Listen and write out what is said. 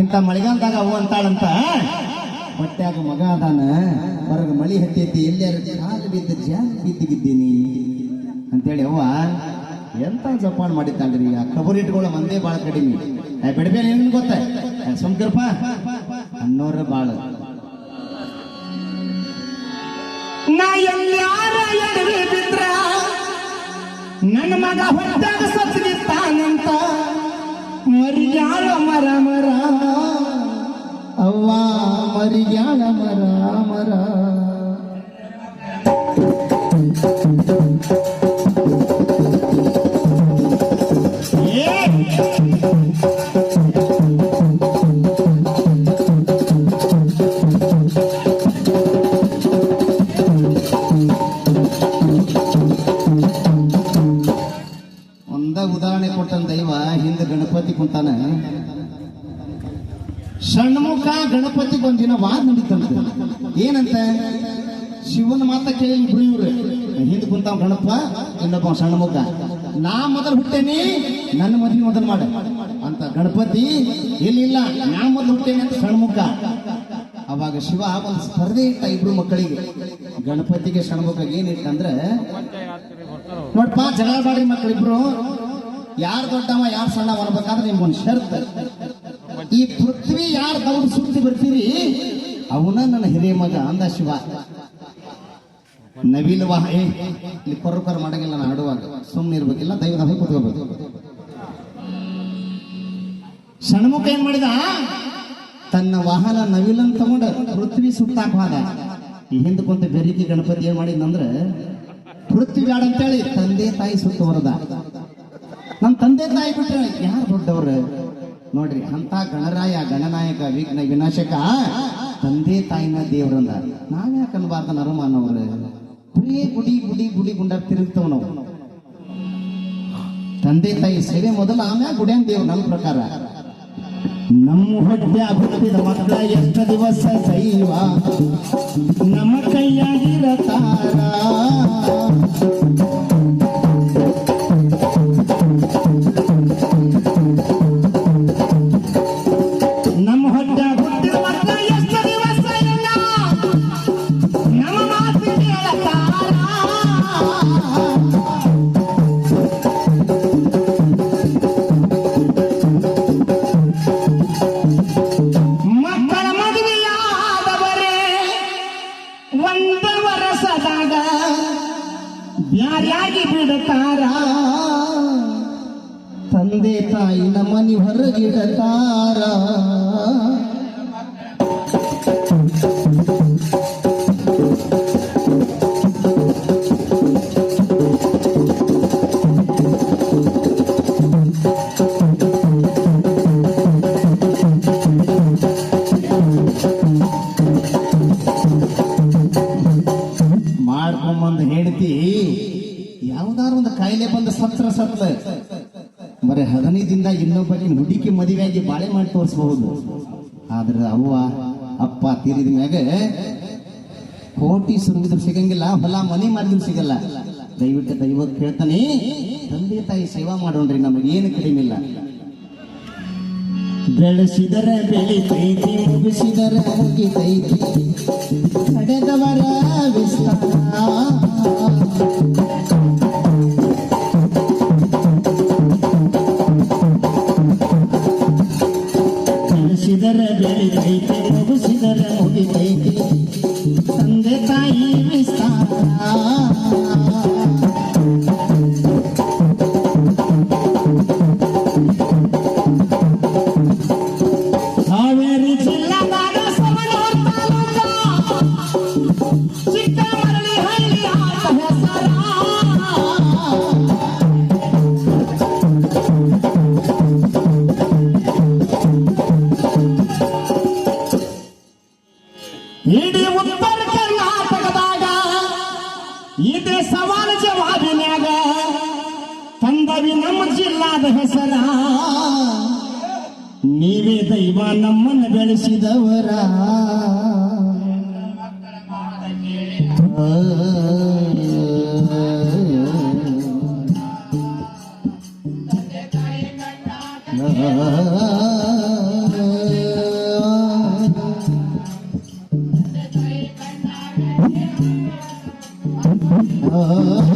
ಇಂಥ ಮಳೆಗಾಲದಾಗ ಅವು ಅಂತಾಳಂತ. ಹೊಟ್ಯಾಗ ಮಗ ಅದಾನ ಹೊರಗ ಮಳಿ ಹತ್ತೈತಿ ಎಲ್ಲಾರು ಕಾಲು ಬಿದ್ದ ಜಾಗ ಬಿದ್ದಿಗಿದ್ದೀನಿ. ಅಂತೇಳಿ ಅವ್ವ ಎಂತ ಜಪಾನ್ ಮಾಡಿದ್ದಾಳ್ರಿ? ಆ ಕಬರ್ ಇಟ್ಕೊಳ್ಳೋ ಮಂದೇ ಬಾಳ ಕಡಿಮೆ. ಬಿಡಬೇಡ ಏನ್ ಗೊತ್ತ? ಸುಮ್ಕಿರಪ್ಪ. ಅನ್ನೋರ ಬಾಳ. ನಾ ಎಲ್ಲಾರ ಎಡವಿ ಬಿದ್ರ? ನನ್ನ ಮಗ ಹೊಟ್ಟಾಗ ಸತ್ತಿಗಿತ್ತಾನಂತ ಮರಿಯಾಳ ಮರ ಮರ ಮರಿಗ್ಯಾಳ ಮರ ಮರ ಏ ಒಂದ ಉದಾಹರಣೆ ಕೊಟ್ಟನ್ ದೈವ ಹಿಂದೆ ಗಣಪತಿ ಕುಂತಾನ ಷಣ್ಮುಖ ಗಣಪತಿಗೆ ಒಂದಿನ ವಾದ ನಡೀತಂತೆ. ಏನಂತ? ಶಿವನ ಮಾತ ಕೇಳಿ ಇಬ್ರು ಇವ್ರು. ಹಿಂದೆ ಕುಂತಾವ ಗಣಪ ಇನ್ನೊಬ್ಬ ಷಣ್ಮುಖ. ನಾ ಮೊದಲು ಹುಟ್ಟೇನಿ, ನನ್ನ ಮದುವೆ ಮೊದಲು ಮಾಡ. ಅಂತ ಗಣಪತಿ ಎಲ್ಲಿಲ್ಲ ನಾ ಮೊದಲು ಹುಟ್ಟೇನಿ ಅಂತ ಷಣ್ಮುಖ. ಅವಾಗ ಶಿವ ಒಂದು ಸ್ಪರ್ಧೆ ಇಟ್ಟ ಇಬ್ರು ಮಕ್ಕಳಿಗೆ. ಗಣಪತಿಗೆ ಷಣ್ಮುಖ ಏನಿಟ್ಟಂದ್ರೆ ನೋಡಪ್ಪ ಜಗಳ ಬಾಡಿ ಮಕ್ಕಳಿಬ್ರು ಯಾರು ದೊಡ್ಡವ, ಯಾರು ಸಣ್ಣ ಅನ್ಬೇಕಾದ್ರೆ ನಿಮ್ಗೊಂದು ಶರ್ತ್. ಈ ಪೃಥ್ವಿ ಯಾರು ದೌಡ್ ಸುತ್ತಿ ಬರ್ತೀರಿ? ಅವನ ನನ್ನ ಹಿರಿಯ ಮಗ, ಅಂದ ಶಿವ. ನವಿಲ್ ವಾಹ ಇಲ್ಲಿ ಮಾಡಂಗಿಲ್ಲ ನಾನು ಆಡುವಾಗ. ಸುಮ್ಮನೆ ಇರ್ಬೇಕಿಲ್ಲ ದೈವದ ಹೋಗಿ ಕುತ್ಕೋಬೇಕು. ಷಣ್ಮುಖ ಏನ್ ಮಾಡಿದ? ತನ್ನ ವಾಹನ ನವಿಲನ್ ತಗೊಂಡ ಪೃಥ್ವಿ ಸುತ್ತಾಕ ಹೋದ. ಈ ಹಿಂದೆ ಕುಂತ ಬೆರಿಕೆ ಗಣಪತಿ ಏನ್ ಮಾಡಿದ್ನಂದ್ರ ಪೃಥ್ವಿ ಬ್ಯಾಡ ಅಂತೇಳಿ ತಂದೆ ತಾಯಿ ಸುತ್ತ ಹೊರದ. ನನ್ನ ತಂದೆ ತಾಯಿ ಬಿಟ್ರೆ ಯಾರು ದೊಡ್ಡವ್ರು? ನೋಡ್ರಿ ಅಂತ ಗಣರಾಯ, ಗಣನಾಯಕ, ವಿಘ್ನ, ವಿನಾಶಕ ತಂದೆ, ತಾಯಿನ ದೇವ್ರಂದ ನಾವ್ಯಾಕೆ ಅನ್ಬಾರ್ದ ನರಮಾನವ್ರು ಬರೀ ಗುಡಿ ಗುಡಿ ಗುಡಿ ಗುಂಡ ತಿರುಗ್ತವ್ ನಾವು. ತಂದೆ, ತಾಯಿ ಸೇವೆ ಮೊದಲು ಆಮ್ಯಾಗ ಗುಡಿಯನ್ ದೇವ್ರು ನನ್ನ ಪ್ರಕಾರ. ನಮ್ಮ ಹೊಟ್ಟೆ ಹುಟ್ಟಿದ ಮಕ್ಕಳ ಎಷ್ಟ ದಿವಸ ಸೈವ? ನಮ್ಮ ಕೈಯಾಗಿರತಾರ ಒಂದು ವರ್ಷದಾಗ ಬ್ಯಾರ್ಯಾಗಿ ಬಿಡತಾರ. ತಂದೆ ತಾಯಿ ನಮ್ಮನಿ ಹೊರಗಿಡತಾರ. ಮಾಡ್ಕೊಂಬಂದು ಹೆಂಡತಿ ಯಾವ್ದಾರು ಒಂದು ಕಾಯಿಲೆ ಬಂದ ಸತ್ರ ಸತ್ಲ. ಬರೀ ಹದಿನೈದಿಂದ ಇನ್ನೊಬ್ಬರಿಗೆ ಹುಡುಕಿ ಮದುವೆಯಾಗಿ ಬಾಳೆ ಮಾಡಿ ತೋರಿಸಬಹುದು. ಆದ್ರೆ ಅವ್ವ, ಅಪ್ಪ ತೀರಿದ ಮ್ಯಾಗ ಕೋಟಿ ಸುರಿದ್ರು ಸಿಗಂಗಿಲ್ಲ, ಹೊಲ ಮನಿ ಮಾಡಿದ್ರು ಸಿಗಲ್ಲ. ದಯವಿಟ್ಟು ದೈವ ಕೇಳ್ತಾನೆ, ತಂದೆ ತಾಯಿ ಸೇವಾ ಮಾಡೋಣ್ರಿ, ನಮಗೆ ಏನು ಕಡಿಮೆ ಇಲ್ಲ. ಬೆಳೆಸಿದರ ಬೆಳಿತೈತಿ ಮುಗಿಸಿದರ ತೈತಿ ನಡೆದವರ ವಿಸ್ತಾರ. ತಂದೆ ತಾಯಿ ವಿಸ್ತಾರ ಇದೆ ಸವಾಲ ಜವಾಬಿನಾಗ ತಂದವಿ ನಮ್ಮ ಜಿಲ್ಲಾದ ಹೆಸರ. ನೀವೇ ದೈವ ನಮ್ಮನ್ನು ಬೆಳೆಸಿದವರ. Ah Ah.